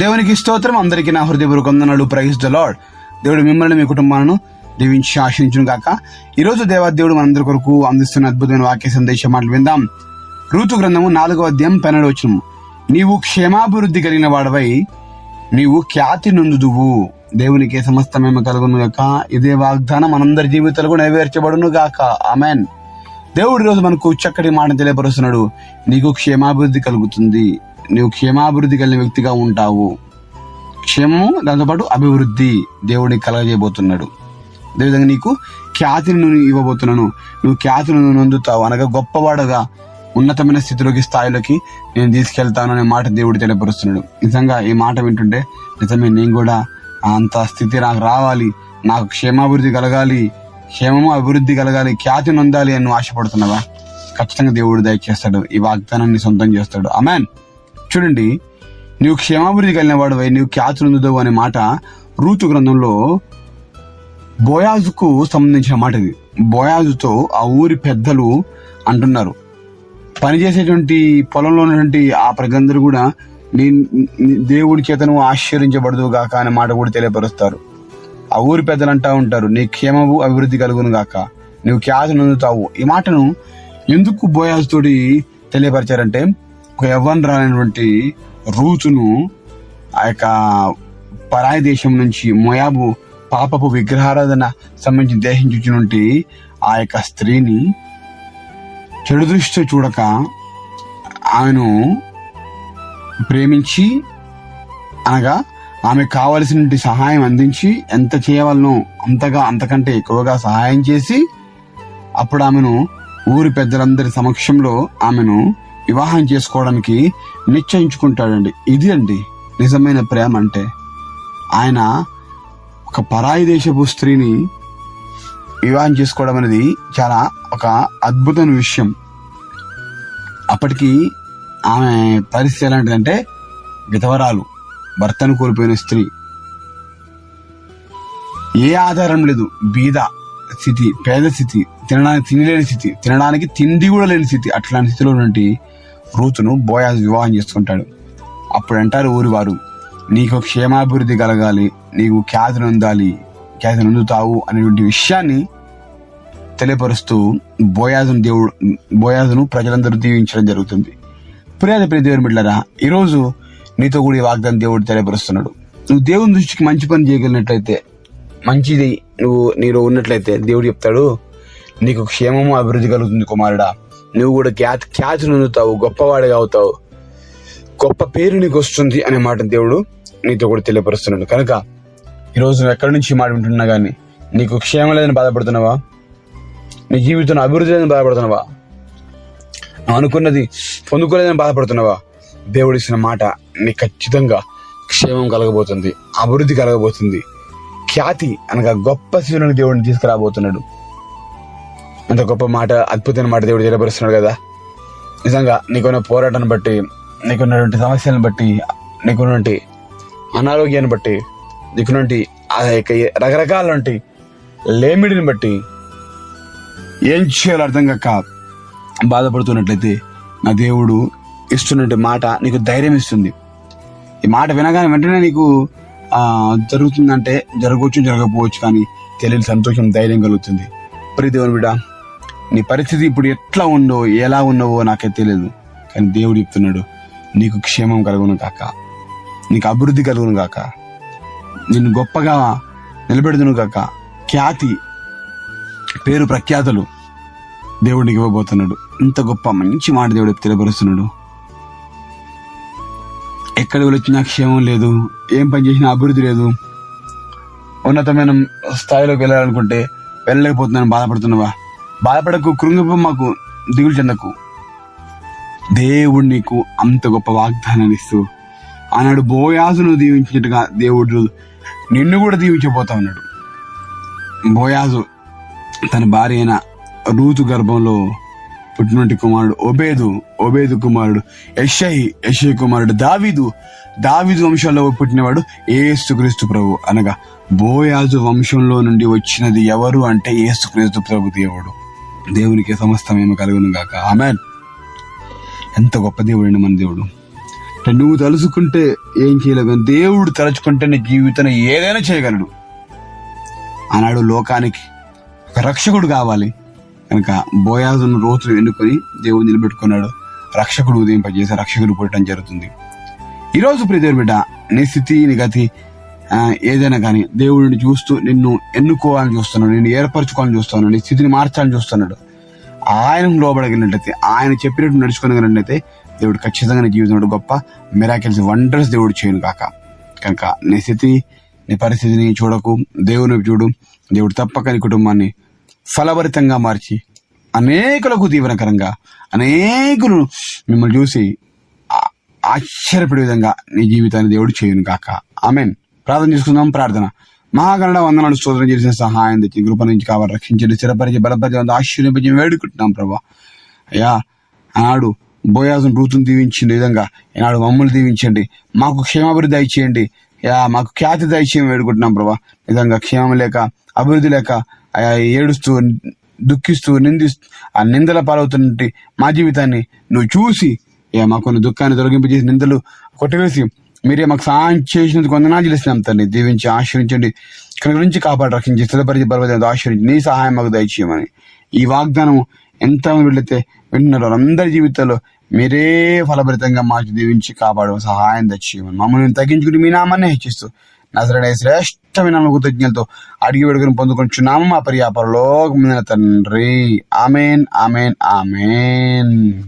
దేవునికి స్తోత్రం. అందరికీ నా హృదయపూర్వక వందనాలు. ప్రైజ్ ద లార్డ్ దేవుడు మిమ్మల్ని మీ కుటుంబాలను దీవించి ఆశించును గాక. ఈరోజు దేవాదేవుడు మనందరి కొరకు అందిస్తున్న అద్భుతమైన వాక్య సందేశం మాటలు విందాం. ఋతు గ్రంథము నాలుగవ అధ్యాయం పన్నెండు వచనము. నీవు క్షేమాభివృద్ధి కలిగిన వాడవై నీవు ఖ్యాతి నొందుదువు. దేవునికి సమస్త మేము కలుగును గాక. ఇదే వాగ్దానం మనందరి జీవితాలకు నెరవేర్చబడును గాక. ఆమెన్ దేవుడు రోజు మనకు చక్కటి మాట తెలియపరుస్తున్నాడు. నీకు క్షేమాభివృద్ధి కలుగుతుంది. నీవు క్షేమాభివృద్ధి కలిగిన వ్యక్తిగా ఉంటావు. క్షేమము దాంతోపాటు అభివృద్ధి దేవుడిని కలగజేయబోతున్నాడు. అదేవిధంగా నీకు ఖ్యాతిని నేను ఇవ్వబోతున్నాను. నువ్వు ఖ్యాతిని నువ్వు నొందుతావు. అనగా గొప్పవాడుగా ఉన్నతమైన స్థితిలోకి స్థాయిలోకి నేను తీసుకెళ్తాను అనే మాట దేవుడు తెలియపరుస్తున్నాడు. నిజంగా ఈ మాట వింటుంటే నిజమే నేను కూడా అంత స్థితి నాకు రావాలి. నాకు క్షేమాభివృద్ధి కలగాలి. క్షేమము అభివృద్ధి కలగాలి. ఖ్యాతి నొందాలి అని నువ్వు ఆశపడుతున్నావా? ఖచ్చితంగా దేవుడు దయచేస్తాడు. ఈ వాగ్దానాన్ని సొంతం చేస్తాడు. అమెన్ చూడండి. నీవు క్షేమాభివృద్ధి కలిగిన వాడు నీవు ఖ్యాతి నొందుతావు అనే మాట రూతు గ్రంథంలో బోయాజుకు సంబంధించిన మాట ఇది బోయాజుతో ఆ ఊరి పెద్దలు అంటున్నారు. పనిచేసేటువంటి పొలంలో ఉన్నటువంటి ఆ ప్రజలందరూ కూడా నీ దేవుడి చేతను ఆశ్చర్యించబడదు గాక అనే మాట కూడా తెలియపరుస్తారు. ఆ ఊరి పెద్దలు అంటా ఉంటారు నీ క్షేమము అభివృద్ధి కలుగును గాక. నువ్వు ఖ్యాతి నందుతావు. ఈ మాటను ఎందుకు బోయాజుతోటి తెలియపరిచారంటే ఒక యవ్వనరాలైనటువంటి రూతును ఆ యొక్క పరాయి దేశం నుంచి మొయాబు పాపపు విగ్రహారాధన సంబంధించి దేశం చూచినటువంటి ఆ యొక్క స్త్రీని చెడు దృష్టితో చూడక ఆమెను ప్రేమించి అనగా ఆమె కావలసిన సహాయం అందించి ఎంత చేయవలనో అంతగా అంతకంటే ఎక్కువగా సహాయం చేసి అప్పుడు ఆమెను ఊరి పెద్దలందరి సమక్షంలో ఆమెను వివాహం చేసుకోవడానికి నిశ్చయించుకుంటాడండి. ఇది అండి నిజమైన ప్రేమ అంటే. ఆయన ఒక పరాయి దేశపు స్త్రీని వివాహం చేసుకోవడం అనేది చాలా ఒక అద్భుతమైన విషయం. అప్పటికి ఆమె పరిస్థితి ఎలాంటిదంటే విధవరాలు భర్తను కోల్పోయిన స్త్రీ. ఏ ఆధారం లేదు బీద. స్థితి పేద స్థితి తినడానికి తినలేని స్థితి తినడానికి తిండి కూడా లేని స్థితి అట్లాంటి స్థితిలో ఉన్నటువంటి రూతును బోయాజ్ వివాహం చేసుకుంటాడు. అప్పుడు అంటారు ఊరి వారు నీకు క్షేమాభివృద్ధి కలగాలి నీకు ఖ్యాతి నొందాలి ఖ్యాతి నొందుతావు అనేటువంటి విషయాన్ని తెలియపరుస్తూ బోయాజును దేవుడు బోయాజును ప్రజలందరూ దీవించడం జరుగుతుంది. ప్రియాద ప్రియ దేవుని బిడ్డరా ఈరోజు నీతో కూడా ఈ వాగ్దానం దేవుడు తెలియపరుస్తున్నాడు. నువ్వు దేవుని దృష్టికి మంచి పని చేయగలిగినట్లయితే మంచిది. నువ్వు నీలో ఉన్నట్లయితే దేవుడు చెప్తాడు నీకు క్షేమము అభివృద్ధి కలుగుతుంది కుమారుడా. నువ్వు కూడా ఖ్యాతి ఖ్యాతి నొందుతావు గొప్పవాడిగా అవుతావు. గొప్ప పేరు నీకు వస్తుంది అనే మాట దేవుడు నీతో కూడా తెలియపరుస్తున్నాడు. కనుక ఈరోజు నువ్వు ఎక్కడి నుంచి మాట వింటున్నా కానీ నీకు క్షేమం లేదని బాధపడుతున్నావా? నీ జీవితంలో అభివృద్ధి లేదని బాధపడుతున్నావా? అనుకున్నది పొందుకోలేదని బాధపడుతున్నావా? దేవుడు ఇచ్చిన మాట నీ ఖచ్చితంగా క్షేమం కలగబోతుంది అభివృద్ధి కలగబోతుంది. ఖ్యాతి అనగా గొప్ప శివుని దేవుడిని తీసుకురాబోతున్నాడు. అంత గొప్ప మాట అద్భుతమైన మాట దేవుడు తెలియపరుస్తున్నాడు కదా. నిజంగా నీకున్న పోరాటాన్ని బట్టి నీకున్నటువంటి సమస్యలను బట్టి నీకున్నటువంటి అనారోగ్యాన్ని బట్టి నీకున్నటువంటి ఆ యొక్క రకరకాల లేమిడిని బట్టి ఏం చేయాలో అర్థం కాక బాధపడుతున్నట్లయితే నా దేవుడు ఇస్తున్నటువంటి మాట నీకు ధైర్యం ఇస్తుంది. ఈ మాట వినగానే వెంటనే నీకు జరుగుతుందంటే జరగవచ్చు జరగకపోవచ్చు కానీ తెలియని సంతోషం ధైర్యం కలుగుతుంది. ప్రతి దేవుని బిడ్డ నీ పరిస్థితి ఇప్పుడు ఎట్లా ఉందో ఎలా ఉన్నావో నాకే తెలియదు. కానీ దేవుడు చెప్తున్నాడు నీకు క్షేమం కలుగును కాక నీకు అభివృద్ధి కలుగును కాక నిన్ను గొప్పగా నిలబెడుదును కాక ఖ్యాతి పేరు ప్రఖ్యాతులు దేవుడికి ఇవ్వబోతున్నాడు. ఇంత గొప్ప మంచి మాట దేవుడు తెలియపరుస్తున్నాడు. ఎక్కడ వచ్చినా క్షేమం లేదు ఏం పని చేసినా అభివృద్ధి లేదు. ఉన్నతమైన స్థాయిలోకి వెళ్ళాలనుకుంటే వెళ్ళలేకపోతున్నాను బాధపడుతున్నావా? బాధపడకు కృంగిపో మాకు దిగులు చెందకు. దేవుడు నీకు అంత గొప్ప వాగ్దానాన్ని ఇస్తూ ఆనాడు బోయాజును దీవించినట్టుగా దేవుడు నిన్ను కూడా దీవించబోతా ఉన్నాడు. బోయాజు తన భార్య అయిన రూతు గర్భంలో పుట్టినటి కుమారుడు ఒబేదు ఒబేదు కుమారుడు యషై యషై కుమారుడు దావీదు. దావీదు వంశంలో పుట్టినవాడు ఏసుక్రీస్తు ప్రభు. అనగా బోయాజు వంశంలో నుండి వచ్చినది ఎవరు అంటే ఏసుక్రీస్తు ప్రభు దేవుడు. దేవునికి సమస్తమేమి కలుగును గాక. ఆమెన్. ఎంత గొప్ప దేవుడండి మన దేవుడు. అంటే నువ్వు తలుసుకుంటే ఏం చేయలేవు. దేవుడు తలుచుకుంటే నీ జీవితాన్ని ఏదైనా చేయగలడు. ఆనాడు లోకానికి ఒక రక్షకుడు కావాలి. కనుక బోయాజును రోతును ఎన్నుకొని దేవుడు నిలబెట్టుకున్నాడు. రక్షకుడు ఉదయింపజేసి రక్షకుడు పుట్టడం జరుగుతుంది. ఈరోజు ప్రతి బిడ్డ నీ స్థితి నీ గతి ఏదైనా కానీ దేవుడిని చూస్తూ నిన్ను ఎన్నుకోవాలని చూస్తున్నాడు నిన్ను ఏర్పరచుకోవాలని చూస్తున్నాడు నీ స్థితిని మార్చాలని చూస్తున్నాడు. ఆయన లోబడగలిగినట్లయితే ఆయన చెప్పినట్టు నడుచుకోగలిగినట్లయితే దేవుడు ఖచ్చితంగా నీ జీవితంలో గొప్ప మిరాకిల్స్ వండర్స్ దేవుడు చేయను కాక కనుక నీ స్థితి నీ పరిస్థితిని చూడకు దేవుని చూడు. దేవుడు తప్పక నీ కుటుంబాన్ని ఫలభరితంగా మార్చి అనేకులకు దీవెనకరంగా అనేకులు మిమ్మల్ని చూసి ఆశ్చర్యపడే విధంగా నీ జీవితాన్ని దేవుడు చేయును కాక ఆమెన్. ప్రార్థన చేసుకుందాం ప్రార్థన. మహాగణ వందనాలు స్తోత్రం చేసిన సహాయం తెచ్చి కృప నుంచి కావాలి రక్షించండి స్థిరపరిచి బలపరిచి ఆశ్చర్యపరిచి వేడుకుంటున్నాం ప్రభా. అయ్యా ఆనాడు బోయాజును రూతును దీవించండి విధంగా ఈనాడు మమ్మల్ని దీవించండి. మాకు క్షేమాభివృద్ధి దయచేయండి. యా మాకు ఖ్యాతి దయచేయం వేడుకుంటున్నాం ప్రభా. నిజంగా క్షేమం లేక అభివృద్ధి లేక ఏడుస్తూ దుఃఖిస్తూ నిందిస్తూ ఆ నిందల పాలవుతున్నట్టు మా జీవితాన్ని నువ్వు చూసి ఏ మాకున్న దుఃఖాన్ని తొలగింపజేసి నిందలు కొట్టివేసి మీరే మాకు సహాయం చేసినందుకు వందనాలు చెల్లిస్తున్నాం తండ్రి దీవించి ఆశ్రయించండి ఇక్కడ నుంచి కాపాడు రక్షించి స్థిరపరిచి బలపడి ఆశ్రయించి నీ సహాయం మాకు దయచేయమని. ఈ వాగ్దానం ఎంతమంది వీళ్ళైతే వింటున్నారు వాళ్ళందరి జీవితాల్లో మీరే ఫలభరితంగా మార్చి దీవించి కాపాడు సహాయం దయచేయమని. మమ్మల్ని తగ్గించుకుని మీ నామాన్ని హెచ్చిస్తూ నజరడే శ్రేష్టమైన నామ కృతజ్ఞతలతో అడిగి వెడుకుని పొందుకొంచున్నాము మా పర్యాపరలో తండ్రి. Amen amen amen.